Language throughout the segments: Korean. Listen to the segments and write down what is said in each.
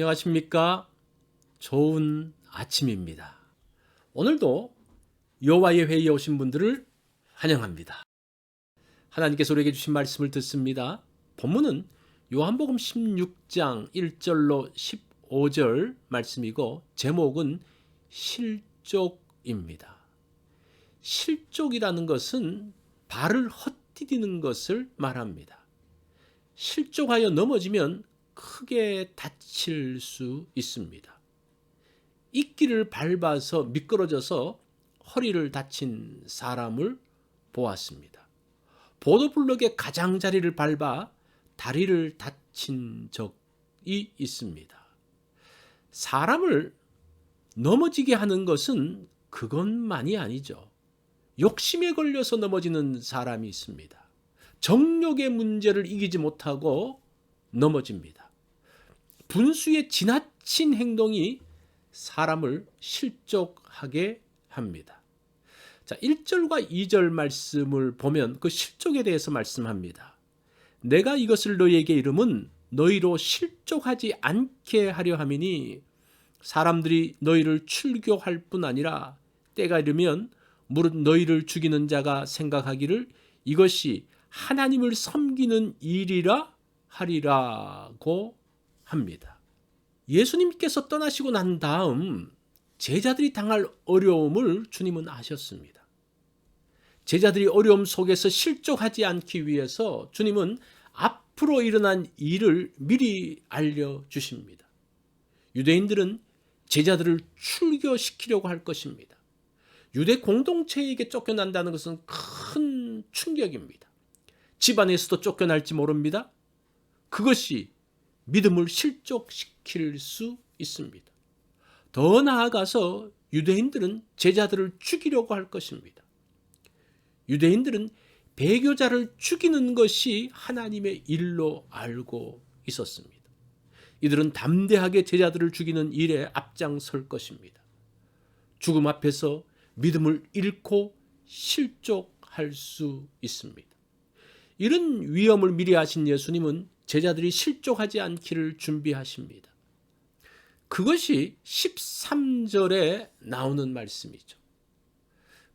안녕하십니까? 좋은 아침입니다. 오늘도 여호와의 회의에 오신 분들을 환영합니다. 하나님께서 우리에게 주신 말씀을 듣습니다. 본문은 요한복음 16장 1절로 15절 말씀이고 제목은 실족입니다. 실족이라는 것은 발을 헛디디는 것을 말합니다. 실족하여 넘어지면 크게 다칠 수 있습니다. 이끼를 밟아서 미끄러져서 허리를 다친 사람을 보았습니다. 보도블럭의 가장자리를 밟아 다리를 다친 적이 있습니다. 사람을 넘어지게 하는 것은 그것만이 아니죠. 욕심에 걸려서 넘어지는 사람이 있습니다. 정욕의 문제를 이기지 못하고 넘어집니다. 분수의 지나친 행동이 사람을 실족하게 합니다. 자, 1절과 2절 말씀을 보면 그 실족에 대해서 말씀합니다. 내가 이것을 너희에게 이름은 너희로 실족하지 않게 하려 함이니 사람들이 너희를 출교할 뿐 아니라 때가 이르면 무릇 너희를 죽이는 자가 생각하기를 이것이 하나님을 섬기는 일이라 하리라고 합니다. 예수님께서 떠나시고 난 다음 제자들이 당할 어려움을 주님은 아셨습니다. 제자들이 어려움 속에서 실족하지 않기 위해서 주님은 앞으로 일어난 일을 미리 알려주십니다. 유대인들은 제자들을 출교시키려고 할 것입니다. 유대 공동체에게 쫓겨난다는 것은 큰 충격입니다. 집안에서도 쫓겨날지 모릅니다. 그것이 믿음을 실족시킬 수 있습니다. 더 나아가서 유대인들은 제자들을 죽이려고 할 것입니다. 유대인들은 배교자를 죽이는 것이 하나님의 일로 알고 있었습니다. 이들은 담대하게 제자들을 죽이는 일에 앞장설 것입니다. 죽음 앞에서 믿음을 잃고 실족할 수 있습니다. 이런 위험을 미리 아신 예수님은 제자들이 실족하지 않기를 준비하십니다. 그것이 13절에 나오는 말씀이죠.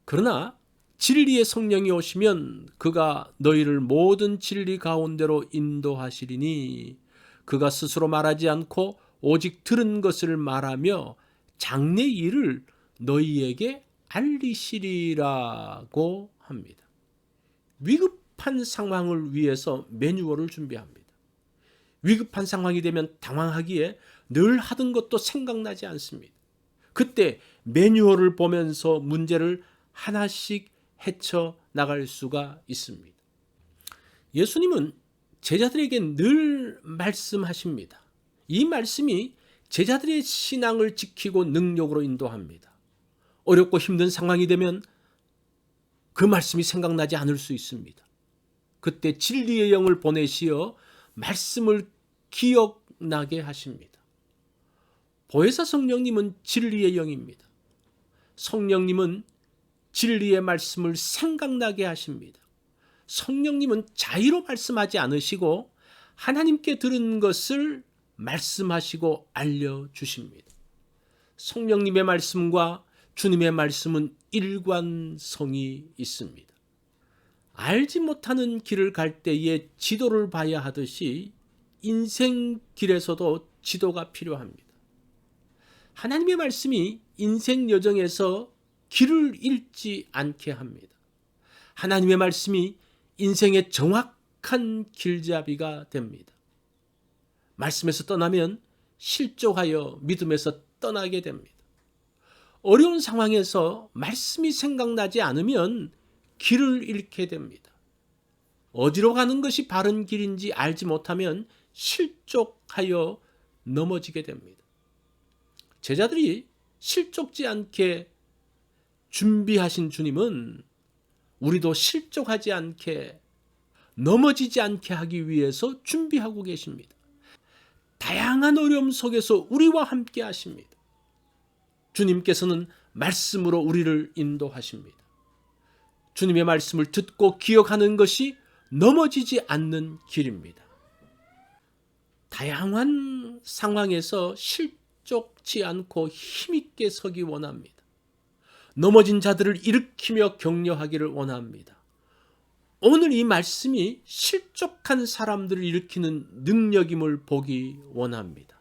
그러나 진리의 성령이 오시면 그가 너희를 모든 진리 가운데로 인도하시리니 그가 스스로 말하지 않고 오직 들은 것을 말하며 장래 일을 너희에게 알리시리라고 합니다. 위급 위급한 상황을 위해서 매뉴얼을 준비합니다. 위급한 상황이 되면 당황하기에 늘 하던 것도 생각나지 않습니다. 그때 매뉴얼을 보면서 문제를 하나씩 헤쳐 나갈 수가 있습니다. 예수님은 제자들에게 늘 말씀하십니다. 이 말씀이 제자들의 신앙을 지키고 능력으로 인도합니다. 어렵고 힘든 상황이 되면 그 말씀이 생각나지 않을 수 있습니다. 그때 진리의 영을 보내시어 말씀을 기억나게 하십니다. 보혜사 성령님은 진리의 영입니다. 성령님은 진리의 말씀을 생각나게 하십니다. 성령님은 자의로 말씀하지 않으시고 하나님께 들은 것을 말씀하시고 알려주십니다. 성령님의 말씀과 주님의 말씀은 일관성이 있습니다. 알지 못하는 길을 갈 때에 지도를 봐야 하듯이 인생 길에서도 지도가 필요합니다. 하나님의 말씀이 인생 여정에서 길을 잃지 않게 합니다. 하나님의 말씀이 인생의 정확한 길잡이가 됩니다. 말씀에서 떠나면 실족하여 믿음에서 떠나게 됩니다. 어려운 상황에서 말씀이 생각나지 않으면 길을 잃게 됩니다. 어디로 가는 것이 바른 길인지 알지 못하면 실족하여 넘어지게 됩니다. 제자들이 실족지 않게 준비하신 주님은 우리도 실족하지 않게 넘어지지 않게 하기 위해서 준비하고 계십니다. 다양한 어려움 속에서 우리와 함께 하십니다. 주님께서는 말씀으로 우리를 인도하십니다. 주님의 말씀을 듣고 기억하는 것이 넘어지지 않는 길입니다. 다양한 상황에서 실족지 않고 힘있게 서기 원합니다. 넘어진 자들을 일으키며 격려하기를 원합니다. 오늘 이 말씀이 실족한 사람들을 일으키는 능력임을 보기 원합니다.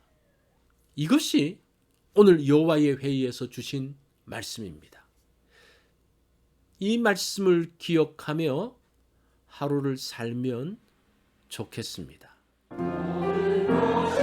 이것이 오늘 여호와의 회의에서 주신 말씀입니다. 이 말씀을 기억하며 하루를 살면 좋겠습니다. Lord.